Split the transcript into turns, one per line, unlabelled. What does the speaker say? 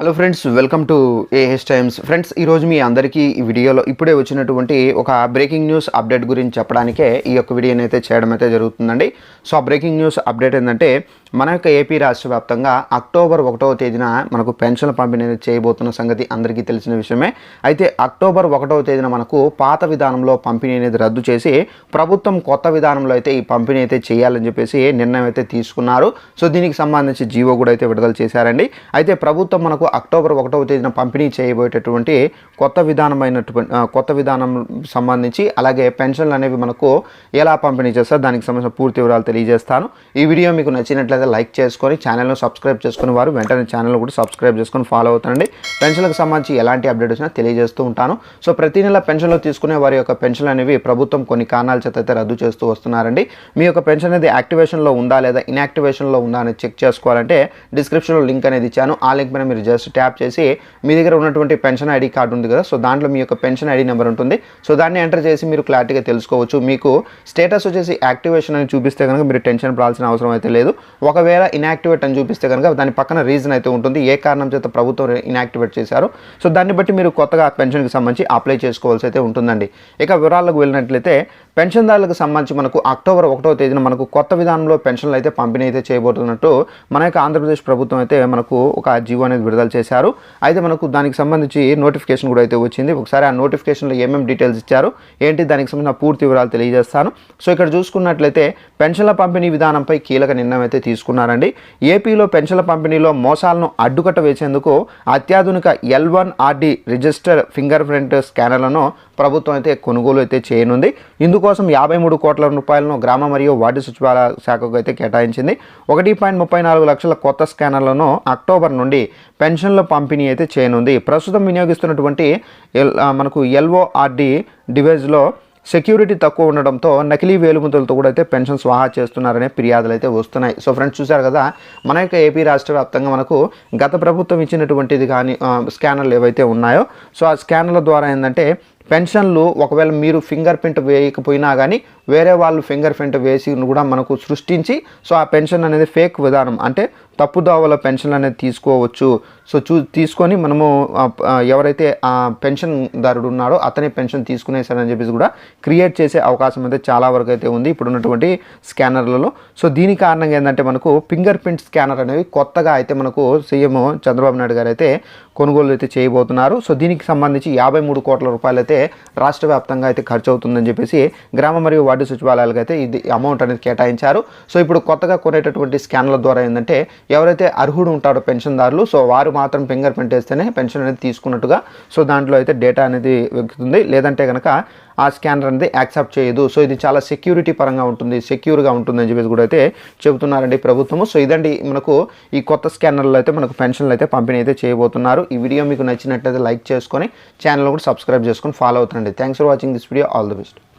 Hello friends welcome to A H times friends ఈరోజు మీ అందరికీ ఈ వీడియోలో ఇప్పుడే వచ్చినటువంటి ఒక బ్రేకింగ్ న్యూస్ అప్డేట్ గురించి చెప్పడానికే ఈ యొక్క వీడియోని అయితే చేయడం అయితే జరుగుతుందండి. సో ఆ బ్రేకింగ్ న్యూస్ అప్డేట్ ఏంటంటే మన యొక్క ఏపీ రాష్ట్ర వ్యాప్తంగా అక్టోబర్ ఒకటవ తేదీన మనకు పెన్షన్ల పంపిణీ అనేది చేయబోతున్న సంగతి అందరికీ తెలిసిన విషయమే. అయితే అక్టోబర్ ఒకటవ తేదీన మనకు పాత విధానంలో పంపిణీ అనేది రద్దు చేసి ప్రభుత్వం కొత్త విధానంలో అయితే ఈ పంపిణీ అయితే చేయాలని చెప్పేసి నిర్ణయం అయితే తీసుకున్నారు. సో దీనికి సంబంధించి జీవో కూడా అయితే విడుదల చేశారండి. అయితే ప్రభుత్వం మనకు అక్టోబర్ ఒకటవ తేదీన పంపిణీ చేయబోయేటటువంటి కొత్త విధానమైనటువంటి కొత్త విధానం సంబంధించి అలాగే పెన్షన్లు అనేవి మనకు ఎలా పంపిణీ చేస్తారు దానికి సంబంధించిన పూర్తి వివరాలు తెలియజేస్తాను. ఈ వీడియో మీకు నచ్చినట్లయితే లైక్ చేసుకొని ఛానల్ను సబ్స్క్రైబ్ చేసుకుని వారు వెంటనే ఛానల్ కూడా సబ్స్క్రైబ్ చేసుకొని ఫాలో అవుతానండి పెన్షన్లకు సంబంధించి ఎలాంటి అప్డేట్ వచ్చినా తెలియజేస్తూ ఉంటాను. సో ప్రతి నెల పెన్షన్లు తీసుకునే వారి యొక్క పెన్షన్లు అనేవి ప్రభుత్వం కొన్ని కారణాల చేత అయితే రద్దు చేస్తూ వస్తున్నారండి. మీ యొక్క పెన్షన్ అనేది యాక్టివేషన్లో ఉందా లేదా ఇన్యాక్టివేషన్లో ఉందా అనేది చెక్ చేసుకోవాలంటే డిస్క్రిప్షన్లో లింక్ అనేది ఇచ్చాను. ఆ లింక్ మీద మీరు జస్ట్ ట్యాప్ చేసి మీ దగ్గర ఉన్నటువంటి పెన్షన్ ఐడి కార్డు ఉంది కదా సో దాంట్లో మీ యొక్క పెన్షన్ ఐడి నెంబర్ ఉంటుంది. సో దాన్ని ఎంటర్ చేసి మీరు క్లారిటీగా తెలుసుకోవచ్చు. మీకు స్టేటస్ వచ్చేసి యాక్టివేషన్ అని చూపిస్తే కనుక మీరు టెన్షన్ పడాల్సిన అవసరం అయితే లేదు. ఒకవేళ ఇన్యాక్టివేట్ అని చూపిస్తే కనుక దాని పక్కన రీజన్ అయితే ఉంటుంది. ఏ కారణం చేత ప్రభుత్వం ఇన్యాక్టివేట్ చేశారు? సో దాన్ని బట్టి మీరు కొత్తగా పెన్షన్కి సంబంధించి అప్లై చేసుకోవాల్సి అయితే ఉంటుందండి. ఇక వివరాలకు వెళ్ళినట్లయితే పెన్షన్దారులకు సంబంధించి మనకు అక్టోబర్ ఒకటో తేదీన మనకు కొత్త విధానంలో పెన్షన్లు అయితే పంపిణీ అయితే చేయబోతున్నట్టు మన యొక్క ఆంధ్రప్రదేశ్ ప్రభుత్వం అయితే మనకు ఒక జీవో అనేది విడుదల చేశారు. అయితే మనకు దానికి సంబంధించి నోటిఫికేషన్ కూడా అయితే వచ్చింది. ఒకసారి ఆ నోటిఫికేషన్లో ఏమేమి డీటెయిల్స్ ఇచ్చారు ఏంటి దానికి సంబంధించిన పూర్తి వివరాలు తెలియజేస్తాను. సో ఇక్కడ చూసుకున్నట్లయితే పెన్షన్ల పంపిణీ విధానంపై కీలక నిర్ణయం అయితే తీసుకున్నారండి. ఏపీలో పెన్షన్ల పంపిణీలో మోసాలను అడ్డుకట్ట వేసేందుకు అత్యాధునిక L one RD register fingerprint స్కానర్లను ప్రభుత్వం అయితే కొనుగోలు అయితే చేయనుంది. ఇందుకోసం యాభై మూడు కోట్ల రూపాయలను గ్రామ మరియు వార్డు సచివాలయ శాఖకు అయితే కేటాయించింది. ఒకటి పాయింట్ ముప్పై నాలుగు లక్షల కొత్త స్కానర్లను అక్టోబర్ నుండి పెన్షన్ పెన్షన్ల పంపిణీ అయితే చేయనుంది. ప్రస్తుతం వినియోగిస్తున్నటువంటి ఎల్ మనకు ఎల్ఓఆర్డి డివైజ్లో సెక్యూరిటీ తక్కువ ఉండడంతో నకిలీ వేలుముద్రలతో కూడా అయితే పెన్షన్ స్వాహా చేస్తున్నారనే ఫిర్యాదులు అయితే వస్తున్నాయి. సో ఫ్రెండ్స్ చూశారు కదా మన యొక్క ఏపీ రాష్ట్ర వ్యాప్తంగా మనకు గత ప్రభుత్వం ఇచ్చినటువంటిది కానీ స్కానర్లు ఏవైతే ఉన్నాయో సో ఆ స్కానర్ల ద్వారా ఏంటంటే పెన్షన్లు ఒకవేళ మీరు ఫింగర్ ప్రింట్ వేయకపోయినా కానీ వేరే వాళ్ళు ఫింగర్ ప్రింట్ వేసి కూడా మనకు సృష్టించి సో ఆ పెన్షన్ అనేది ఫేక్ విధానం. అంటే తప్పుదోవల పెన్షన్ అనేది తీసుకోవచ్చు. సో చూ తీసుకొని మనము ఎవరైతే ఆ, పెన్షన్ దారుడు ఉన్నాడో అతనే పెన్షన్ తీసుకునేసారని చెప్పేసి కూడా క్రియేట్ చేసే అవకాశం అయితే చాలా వరకు అయితే ఉంది ఇప్పుడు ఉన్నటువంటి స్కానర్లలో. సో దీని కారణంగా ఏంటంటే మనకు ఫింగర్ ప్రింట్ స్కానర్ అనేవి కొత్తగా అయితే మనకు సీఎం చంద్రబాబు నాయుడు గారు అయితే కొనుగోలు అయితే చేయబోతున్నారు. సో దీనికి సంబంధించి యాభై మూడు కోట్ల రూపాయలు అయితే రాష్ట్ర వ్యాప్తంగా అయితే ఖర్చు అవుతుందని చెప్పేసి గ్రామ మరియు వార్డు సచివాలయాలకు అయితే ఇది అమౌంట్ అనేది కేటాయించారు. సో ఇప్పుడు కొత్తగా కొనేటటువంటి స్కాన్ల ద్వారా ఏంటంటే ఎవరైతే అర్హుడు ఉంటాడో పెన్షన్దారులు సో వారు మాత్రం ఫింగర్ ప్రింట్ వేస్తేనే పెన్షన్ అనేది తీసుకున్నట్టుగా సో దాంట్లో అయితే డేటా అనేది వెక్కుతుంది లేదంటే కనుక ఆ స్కానర్ అనేది యాక్సెప్ట్ చేయదు. సో ఇది చాలా సెక్యూరిటీ పరంగా ఉంటుంది సెక్యూర్గా ఉంటుంది అని చెప్పేసి కూడా అయితే చెబుతున్నారండి ప్రభుత్వము. సో ఇదండి మనకు ఈ కొత్త స్కానర్లు అయితే మనకు పెన్షన్లు అయితే పంపిణీ అయితే చేయబోతున్నారు. ఈ వీడియో మీకు నచ్చినట్లయితే లైక్ చేసుకొని ఛానల్ కూడా సబ్స్క్రైబ్ చేసుకొని ఫాలో అవుతుందండి thanks for watching this video all the best